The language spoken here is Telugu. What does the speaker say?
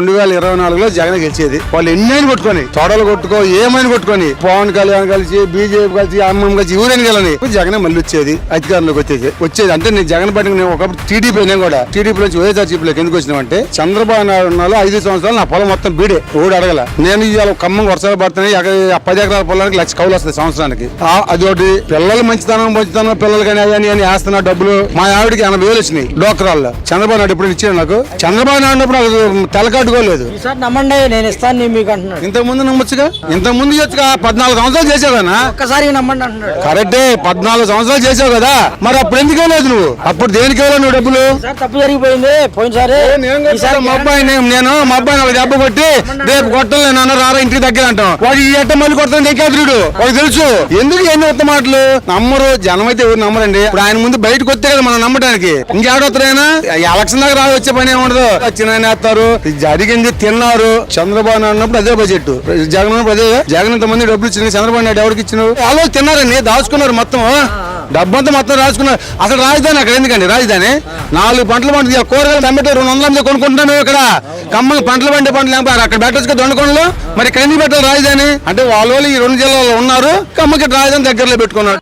రెండు వేల ఇరవై నాలుగులో జగన్ గెలిచేది. వాళ్ళు ఎన్నైనా కొట్టుకొని తోడలు కొట్టుకో ఏమైనా కొట్టుకొని పవన్ కళ్యాణ్ కలిసి బీజేపీ కలిసి అమ్మం కలిసి ఊరేని గెలని. జగన్ మళ్ళీ వచ్చేది అధికారంలోకి వచ్చేది. వచ్చేది అంటే నేను జగన్ పార్టీ నేను ఒకప్పుడు టీడీపీ నేను కూడా టీడీపీ నుంచి వైఎస్ఆర్సీపీలోకి ఎందుకు వచ్చినామంటే చంద్రబాబు నాయుడు ఉన్నాలో ఐదు సంవత్సరాలు నా పొలం మొత్తం బీడే ఓడి అడగల. నేను ఇవాళ ఖమ్మం వర్షాలు పడుతున్నాయి పది ఎకరాల పొలానికి లక్ష కౌలు వస్తుంది సంవత్సరానికి. అది అదొకటి పిల్లలు మంచితనం మంచితనం పిల్లలు కానీ అని అని వేస్తున్న డబ్బులు మా ఆవిడకి ఎనభై వేలు వచ్చినాయి డోక్రాల్లో. చంద్రబాబు నాయుడు ఎప్పుడు ఇచ్చాడు నాకు? చంద్రబాబు నాయుడు ఉన్నప్పుడు నాకు తెలకట్టుకోలేదు ఈసారి నమ్మండి నేను ఇస్తాను మీకు అంటున్నాడు. ఇంతకు ముందు నమ్మొచ్చుగా? ఇంతకు ముందు చేయొచ్చుగా పద్నాలుగు సంవత్సరాలు చేసావు కదా ఒక్కసారి నమ్మండి అంటున్నాడు. కరెక్టే పద్నాలుగు సంవత్సరాలు చేసావు కదా. మరి అప్పుడు ఎందుకు ఇవ్వలేదు నువ్వు? అప్పుడు దేనికి నువ్వు డబ్బులు? తప్పు జరిగిపోయింది పోయినసారి మా అబ్బాయి నేను మా అబ్బాయి నాకు దెబ్బ కొట్టి రేపు కొట్టలే నాన్న రారా ఇంటికి దగ్గర అంటాం. వాడు ఈ ఎట్ట మళ్ళీ కొడతాను దేకేద్రుడు వాడు తెలుసు. ఎందుకు ఎన్ని ఉత్త మాటలు? నమ్మరు జనం అయితే ఎవరు నమ్మరండి. ఇప్పుడు ఆయన ముందు బయటకు వస్తే కదా మనం నమ్మడానికి ఇంకేడొస్తారైనా ఎలక్షన్ దాకా రాదు వచ్చే పని ఏముండదు. వచ్చిన వేస్తారు. ఇది జరిగింది తిన్నారు. చంద్రబాబు అన్నప్పుడు అదే బడ్జెట్ జగన్ ఉన్నప్పుడు అదే. జగన్ మంది డబ్బులు ఇచ్చింది. చంద్రబాబు నాయుడు ఎవరికి ఇచ్చినారు? వాళ్ళు తిన్నారండి దాచుకున్నారు మొత్తం. డబ్బంతా మొత్తం రాసుకున్నారు అసలు రాజధాని అక్కడ ఎందుకండి? రాజధాని? నాలుగు పంటలు పండి కూరగాయలు టమాటో రెండు వందల మంది కొనుక్కుంటున్నాం ఇక్కడ. కమ్మలు పంటలు పండే పంటలు అక్కడ పెట్టచ్చు దొండకొండలు? మరి ఇక్కడ ఎందుకు పెట్టాలి రాజధాని? అంటే వాళ్ళు ఈ రెండు జిల్లాలో ఉన్నారు. కమ్మకి రాజధాని దగ్గరలో పెట్టుకున్నారు.